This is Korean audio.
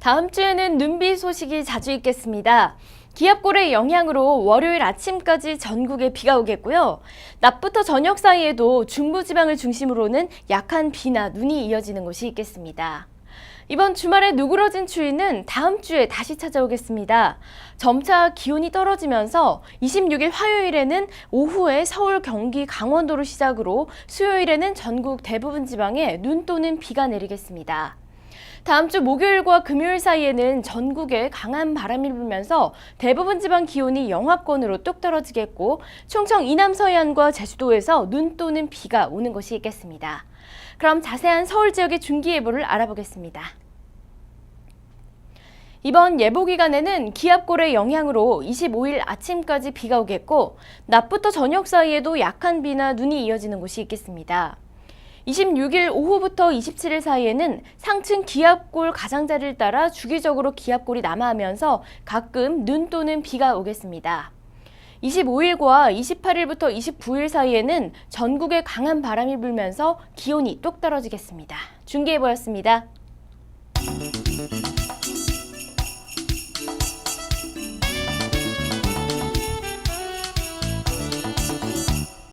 다음 주에는 눈비 소식이 자주 있겠습니다. 기압골의 영향으로 월요일 아침까지 전국에 비가 오겠고요. 낮부터 저녁 사이에도 중부지방을 중심으로는 약한 비나 눈이 이어지는 곳이 있겠습니다. 이번 주말에 누그러진 추위는 다음 주에 다시 찾아오겠습니다. 점차 기온이 떨어지면서 26일 화요일에는 오후에 서울, 경기, 강원도를 시작으로 수요일에는 전국 대부분 지방에 눈 또는 비가 내리겠습니다. 다음 주 목요일과 금요일 사이에는 전국에 강한 바람이 불면서 대부분 지방 기온이 영하권으로 뚝 떨어지겠고 충청 이남 서해안과 제주도에서 눈 또는 비가 오는 곳이 있겠습니다. 그럼 자세한 서울 지역의 중기 예보를 알아보겠습니다. 이번 예보 기간에는 기압골의 영향으로 25일 아침까지 비가 오겠고 낮부터 저녁 사이에도 약한 비나 눈이 이어지는 곳이 있겠습니다. 26일 오후부터 27일 사이에는 상층 기압골 가장자리를 따라 주기적으로 기압골이 남하하면서 가끔 눈 또는 비가 오겠습니다. 25일과 28일부터 29일 사이에는 전국에 강한 바람이 불면서 기온이 뚝 떨어지겠습니다. 중계해보였습니다.